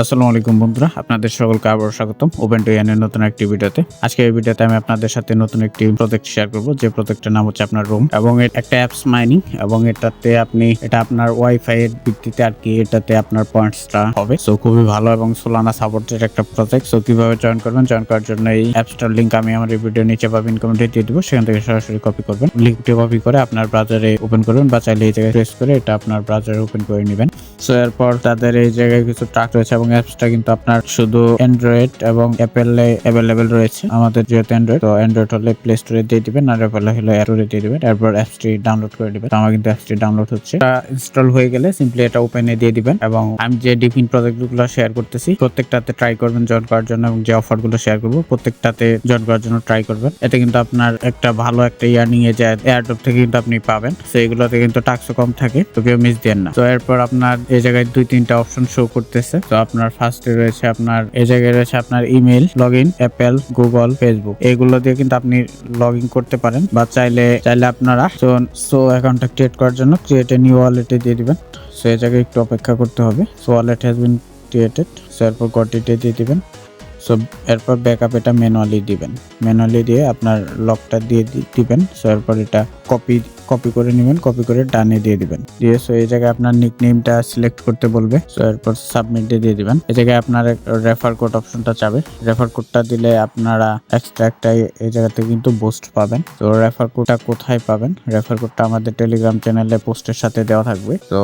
আসসালামু আলাইকুম বন্ধুরা, আপনাদের সকলকে আবার স্বাগতম ওপেন টু এর নতুন একটি ভিডিওতে। আজকে এই ভিডিওতে আমি আপনাদের সাথে নতুন একটি প্রজেক্ট শেয়ার করব। যে প্রজেক্টের নাম হচ্ছে আপনার রুম এবং একটা অ্যাপস মাইনিং এবং এটাতে আপনি, এটা আপনার ওয়াইফাই এর ভিত্তিতে আর কি এটাতে আপনার পয়েন্টসটা হবে। সো খুবই ভালো এবং সোলানা সাপোর্টেড একটা প্রজেক্ট সো কীভাবে জয়েন করবেন? জয়েন করার জন্য এই অ্যাপসটার লিংক আমি আমার এই ভিডিও নিচে পাবেন কমেন্টে দিয়ে দিব। সেখান থেকে সরাসরি কপি করবেন। লিঙ্কটি কপি করে আপনার ব্রাউজারে ওপেন করবেন বা চাইলে এই জায়গায় প্রেস করে এটা আপনার ব্রাউজারে ওপেন করে নেবেন। সো এরপর তাদের এই জায়গায় কিছু ট্রাক রয়েছে এবং অ্যাপসটা কিন্তু আপনার শুধু অ্যান্ড্রয়েড এবং অ্যাপেলে অ্যাভেলেবেল রয়েছে। আমাদের যেহেতু অ্যান্ড্রয়েড তো অ্যান্ড্রয়েড হলে প্লে স্টোরে দিয়ে দিবেন, আর অ্যাপেলে হলে অ্যাপে দিয়ে দিবেন। এরপর অ্যাপসটি ডাউনলোড করে দিবেন। আমার কিন্তু অ্যাপসটি ডাউনলোড হচ্ছে। ইনস্টল হয়ে গেলে সিম্পলি এটা ওপেনে দিয়ে দিবেন এবং আমি যে ডিফিন প্রজেক্টগুলো শেয়ার করতেছি, প্রত্যেকটাতে ট্রাই করবেন জয়েন করার জন্য এবং যে অফারগুলো শেয়ার করব, প্রত্যেকটাতে জয়েন করার জন্য ট্রাই করবেন। এতে কিন্তু আপনার একটা ভালো একটা ইয়ার্নিং এ যায় এয়ারড্রপ থেকে কিন্তু আপনি পাবেন। তো এগুলোতে কিন্তু টাক্সও কম থাকে, তো কেউ মিস দেন না। তো এরপর আপনার এই জায়গায় দুই, তিনটা অপশন শো করতেছে। তো আপনার ফার্স্টে রয়েছে আপনার এই জায়গায় রয়েছে আপনার email log in Apple Google Facebook এগুলো দিয়ে কিন্তু আপনি লগ ইন করতে পারেন বা চাইলে চাইলে আপনারা সো সো অ্যাকাউন্টটা ক্রিয়েট করার জন্য ক্রিয়েট এ নিউ ওয়ালেটে দিয়ে দিবেন। সো এই জায়গায় একটু অপেক্ষা করতে হবে। So wallet has been created so এরপর ডিটে দিয়ে দিবেন। সো এরপর ব্যাকআপ এটা ম্যানুয়ালি দিবেন। ম্যানুয়ালি দিয়ে আপনার লকটা দিয়ে দিবেন। সো এরপর এটা কপি কপি করে নেবেন। কপি করে ডানে দিয়ে দিবেন। দিয়ে সো এই জায়গায় আপনার নিক নেমটা সিলেক্ট করতে বলবে। সো এরপর সাবমিটে দিয়ে দিবেন। এই জায়গায় আপনার রেফার কোড অপশনটা চাবে। রেফার কোডটা দিলে আপনারা এক্সট্রা একটা এই জায়গাতে কিন্তু বুস্ট পাবেন। তো রেফার কোডটা কোথায় পাবেন? রেফার কোডটা আমাদের টেলিগ্রাম চ্যানেলে পোস্টের সাথে দেওয়া থাকবে। তো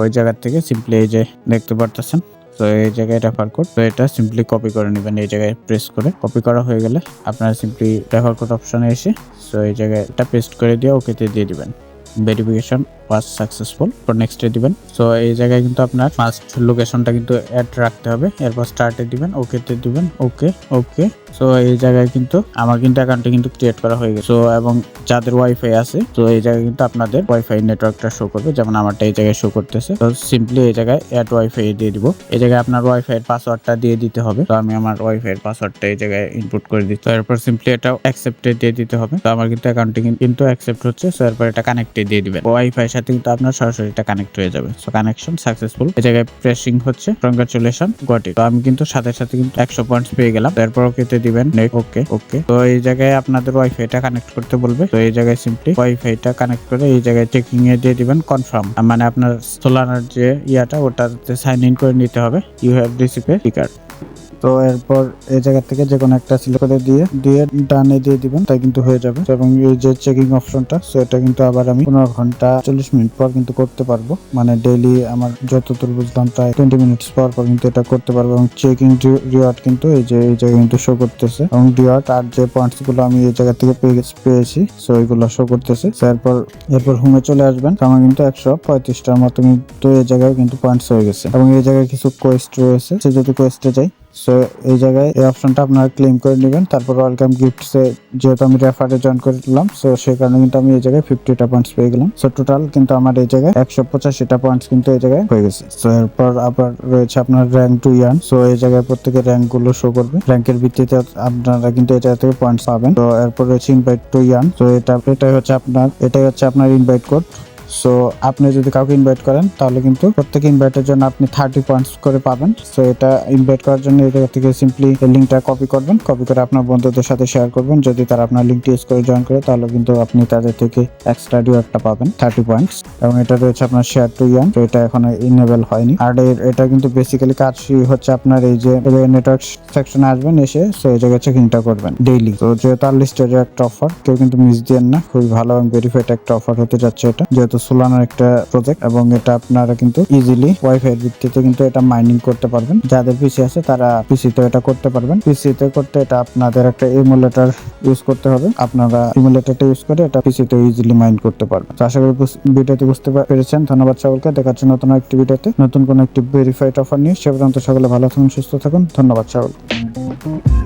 ওই জায়গা থেকে সিম্পলি এই যে দেখতে পারতেছেন। তো এই জায়গায় রেফার কোড তো এটা সিম্পলি কপি করে নেবেন। এই জায়গায় প্রেস করে কপি করা হয়ে গেলে আপনারা সিম্পলি রেফার কোড অপশনে এসে সো এই জায়গায় এটা পেস্ট করে দিয়ে ওকেতে দিয়ে দিবেন। ভেরিফিকেশন ওয়াজ সাকসেসফুল পর নেক্সটে দিবেন। সো এই জায়গায় কিন্তু আপনার ফার্স্ট লোকেশনটা কিন্তু অ্যাড রাখতে হবে, এরপর স্টার্টে দিবেন ওকেতে দিবেন ওকে ওকে সো এই জায়গায় কিন্তু আমার কিন্তু অ্যাকাউন্টটা কিন্তু ক্রিয়েট করা হয়ে গেছে। সো এবং যাদের ওয়াইফাই আছে, তো এই জায়গায় কিন্তু আপনাদের ওয়াইফাই নেটওয়ার্কটা শো করবে, যেমন আমারটা এই জায়গায় শো করতেছে। তো সিম্পলি এই জায়গায় অ্যাড ওয়াইফাই দিয়ে দিব। এই জায়গায় আপনার ওয়াইফাই এর পাসওয়ার্ডটা দিয়ে দিতে হবে। তো আমি আমার ওয়াইফাই এর পাসওয়ার্ডটা এই জায়গায় ইনপুট করে দিচ্ছি। এরপর সিম্পলি এটা অ্যাকসেপ্টে দিয়ে দিতে হবে। তো আমার কিন্তু অ্যাকাউন্টে কিন্তু অ্যাকসেপ্ট হচ্ছে। সো এরপর এটা কানেক্টে দিয়ে দিবেন। ওয়াইফাই সাথে কিন্তু আপনার সরাসরি এটা কানেক্ট হয়ে যাবে। সো কানেকশন সাকসেসফুল এই জায়গায় প্রেসিং হচ্ছে। কংগ্রাচুলেশন গট ইট তো আমি কিন্তু সাথে সাথে কিন্তু একশো পয়েন্টস পেয়ে গেলাম। তারপর ওকেতে দিবেন। ওকে ওকে তো এই জায়গায় আপনাদের ওয়াইফাই ওয়াইফাইটা কানেক্ট করতে বলবে। তো এই জায়গায় সিম্পলি ওয়াইফাইটা কানেক্ট করে এই জায়গায় চেকিং এ দিয়ে দিবেন কনফার্ম মানে আপনার সোলানার যে ইয়াটা, ওটাতে সাইন ইন করে নিতে হবে। ইউ হ্যাভ রিসিভ এ টিকার তো এরপর এই জায়গা থেকে যে কোনো একটা সিলেক্ট করে দিয়ে দিয়ে ডানে দিয়ে দিবেন, তাই কিন্তু হয়ে যাবে। এবং এই যে চেকিং অপশনটা সো এটা কিন্তু আবার আমি পনেরো ঘণ্টা চল্লিশ মিনিট পর কিন্তু করতে পারব। মানে ডেইলি আমার যতদূর বুঝলাম প্রায় টোয়েন্টি মিনিটস পর পর কিন্তু এটা করতে পারব এবং চেকিং রিওয়ার্ড কিন্তু এই যে, এই জায়গায় কিন্তু শো করতেছে। এবং রিওয়ার্ড আর যে পয়েন্টসগুলো আমি এই জায়গা থেকে পেয়েছি সো এইগুলো শো করতেছে। এরপর এরপর হোমে চলে আসবেন। আমার কিন্তু একশো পঁয়ত্রিশটার মতো কিন্তু এই জায়গায় কিন্তু পয়েন্টস হয়ে গেছে। এবং এই জায়গায় কিছু কোয়েস্ট রয়েছে। সে যদি কোয়েস্টে যাই সো এই জায়গায় এই অপশনটা আপনারা ক্লেম করে নেবেন। তারপর ওয়েলকাম গিফটসে যেহেতু আমি রেফারে জয়েন করে করলাম সো সেই কারণে কিন্তু আমি এই জায়গায় ফিফটিটা পয়েন্টস পেয়ে গেলাম। সো টোটাল কিন্তু আমার এই জায়গায় একশো পঁচাশিটা পয়েন্টস কিন্তু এই জায়গায় হয়ে গেছে। সো এরপর আবার রয়েছে আপনার র্যাঙ্ক টু ইয়ার্ন সো এই জায়গায় প্রত্যেকের র্যাঙ্কগুলো শো করবে। র্যাঙ্কের ভিত্তিতে আপনারা কিন্তু এই জায়গা থেকে পয়েন্টস পাবেন। তো এরপর রয়েছে ইনভাইট টু ইয়ার্ন তো এটা, এটাই হচ্ছে আপনার, এটাই হচ্ছে আপনার ইনভাইট কোড সো আপনি যদি কাউকে ইনভাইট করেন, তাহলে কিন্তু প্রত্যেক ইনভাইটের জন্য আপনি থার্টি পয়েন্টস করে পাবেন। সো এটা ইনভাইট করার জন্য এটা থেকে সিম্পলি লিঙ্কটা কপি করবেন। কপি করে আপনার বন্ধুদের সাথে শেয়ার করবেন। যদি তারা আপনার লিঙ্কটি ইউজ করে জয়েন করে, তাহলে কিন্তু আপনি তাদের থেকে এক্সট্রা রিওয়ার্ডটা পাবেন থার্টি পয়েন্টস এবং এটা রয়েছে আপনার শেয়ার টু ইয়ান তো এটা এখন ইনেবল হয়নি। আর এটা কিন্তু বেসিক্যালি কাজ হচ্ছে আপনার এই যে নেটওয়ার্ক সেকশনে আসবেন এসে সো এই জায়গায় চেকিংটা করবেন ডেইলি তো যেহেতু আর লিস্টের একটা অফার কেউ কিন্তু মিস দিয়েন না। খুবই ভালো এবং ভেরিফাইড একটা অফার হতে যাচ্ছে এটা। যেহেতু সোলানার একটা প্রজেক্ট এবং এটা আপনারা কিন্তু ইজিলি ওয়াইফাই এর ভিত্তিতে কিন্তু এটা মাইনিং করতে পারবেন। যাদের পিসি আছে তারা পিসি তে এটা করতে পারবেন। পিসি তে করতে এটা আপনাদের একটা ইমুলেটর ইউজ করতে হবে। আপনারা ইমুলেটরটা ইউজ করে এটা পিসি তে ইজিলি মাইন করতে পারবেন। তো আশা করি ভিডিওতে বুঝতে পেরেছেন। ধন্যবাদ সকলকে। দেখার জন্য নতুন একটি ভিডিওতে নতুন কোন একটি ভেরিফাইড অফার নিয়ে সে পর্যন্ত সকলে ভালো থাকুন, সুস্থ থাকুন। ধন্যবাদ সকলকে।